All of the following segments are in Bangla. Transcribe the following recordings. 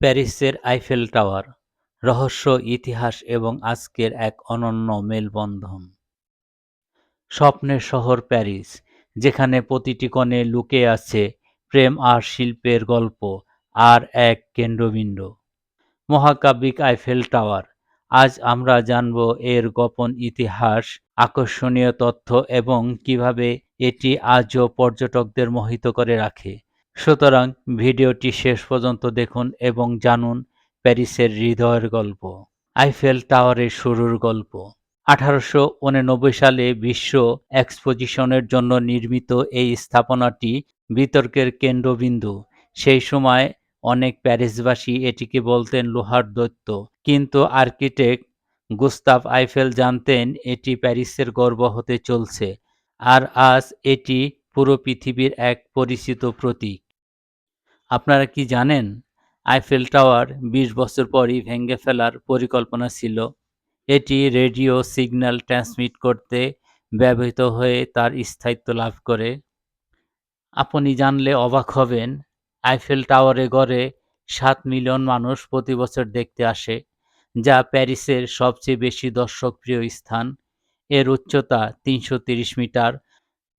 প্যারিসের আইফেল টাওয়ার, রহস্য, ইতিহাস এবং আজকের এক অনন্য মেলবন্ধন। স্বপ্নের শহর প্যারিস, যেখানে প্রতিটি কোণে লুকে আছে প্রেম আর শিল্পের গল্প আর এক কেন্দ্রবিন্দু। মহাকাব্যিক আইফেল টাওয়ার, আজ আমরা জানব এর গোপন ইতিহাস, আকর্ষণীয় তথ্য এবং কীভাবে এটি আজও পর্যটকদের মোহিত করে রাখে। সুতরাং ভিডিওটি শেষ পর্যন্ত দেখুন এবং জানুন প্যারিসের হৃদয়ের গল্প, আইফেল টাওয়ারের শুরুর গল্প। আঠারোশো সালে বিশ্ব এক্সপোজিশনের জন্য নির্মিত এই স্থাপনাটি বিতর্কের কেন্দ্রবিন্দু। সেই সময় অনেক প্যারিসবাসী এটিকে বলতেন লোহার দৈত্য। কিন্তু আর্কিটেক্ট গুস্তাভ আইফেল জানতেন এটি প্যারিসের গর্ব হতে চলছে, আর আজ এটি পুরো পৃথিবীর এক পরিচিত প্রতীক। আপনারা কি জানেন আইফেল টাওয়ার ২০ বছর পরই ভেঙে ফেলার পরিকল্পনা ছিল। এটি রেডিও সিগন্যাল ট্রান্সমিট করতে ব্যবহৃত হয়ে তার স্থায়িত্ব লাভ করে। আপনি জানলে অবাক হবেন আইফেল টাওয়ারে গড়ে সাত মিলিয়ন মানুষ প্রতি বছর দেখতে আসে, যা প্যারিসের সবচেয়ে বেশি দর্শকপ্রিয় স্থান। এর উচ্চতা তিনশো মিটার,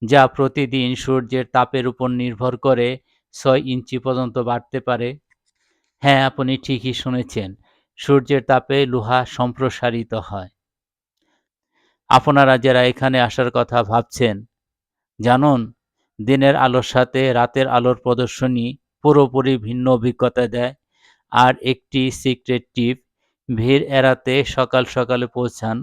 যা প্রতিদিন সূর্যের তাপের উপর নির্ভর করে ছয় ইঞ্চি পর্যন্ত বাড়তে পারে। হ্যাঁ আপনি ঠিকই শুনেছেন, সূর্যের তাপে লোহা সম্প্রসারিত হয়। আপনারা যারা এখানে আসার কথা ভাবছেন, জানুন, দিনের আলোর সাথে রাতের আলোর প্রদর্শনী পুরোপুরি ভিন্ন অভিজ্ঞতা দেয় আর একটি সিক্রেট টিপ ভিড় এড়াতে সকাল সকালে পৌঁছান।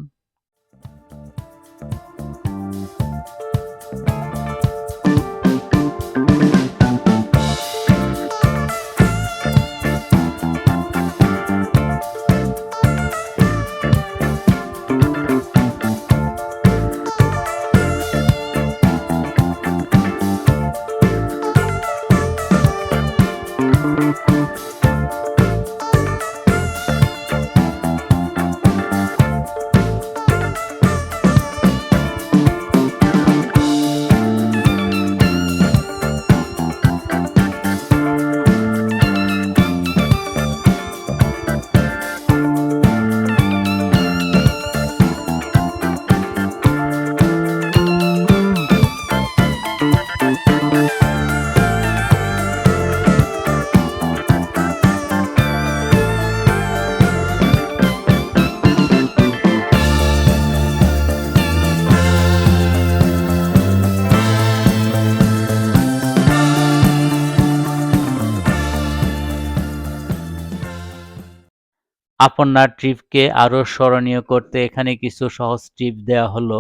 আপনার ট্রিপকে আরও স্মরণীয় করতে এখানে কিছু সহজ ট্রিপ দেওয়া হলো।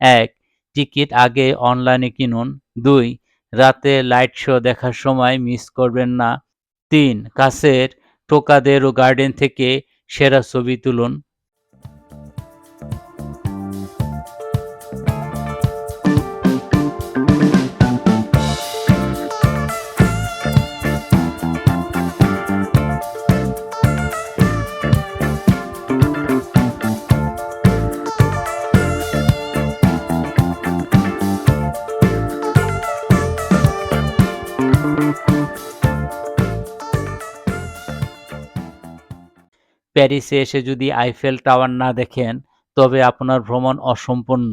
এক, টিকিট আগে অনলাইনে কিনুন। দুই, রাতে লাইট শো দেখার সময় মিস করবেন না। তিন, কাছের টোকাদের ও গার্ডেন থেকে সেরা ছবি তুলুন। প্যারিসে এসে যদি আইফেল টাওয়ার না দেখেন, তবে আপনার ভ্রমণ অসম্পূর্ণ।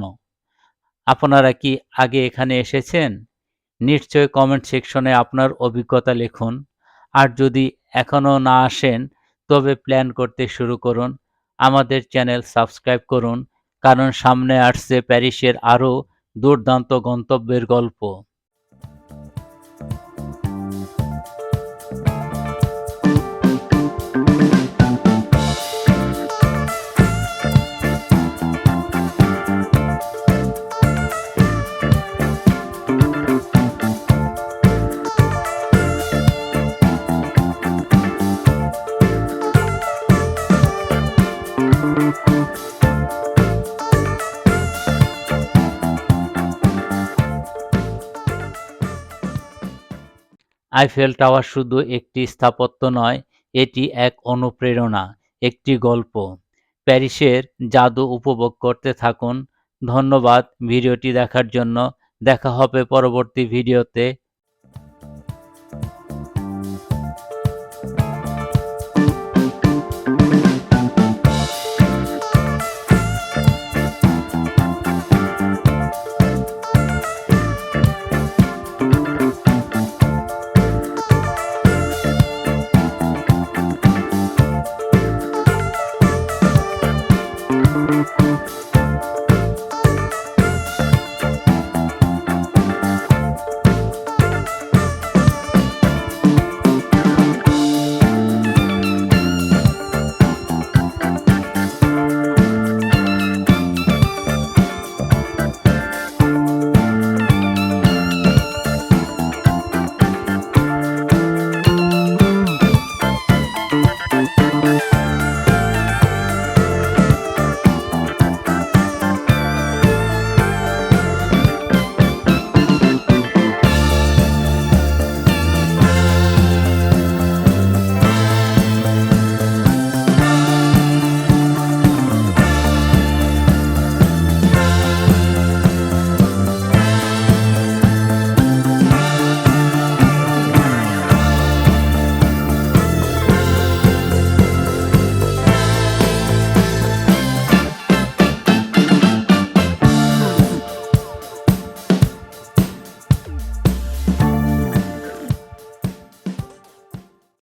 আপনারা কি আগে এখানে এসেছেন? নিশ্চয় কমেন্ট সেকশনে আপনার অভিজ্ঞতা লিখুন। আর যদি এখনও না আসেন, তবে প্ল্যান করতে শুরু করুন। আমাদের চ্যানেল সাবস্ক্রাইব করুন, কারণ সামনে আসছে প্যারিসের আরও দুর্দান্ত গন্তব্যের গল্প। আইফেল টাওয়ার শুধু একটি স্থাপত্য নয়, এটি এক অনুপ্রেরণা, একটি গল্প। প্যারিসের জাদু উপভোগ করতে থাকুন। ধন্যবাদ ভিডিওটি দেখার জন্য। দেখা হবে পরবর্তী ভিডিওতে।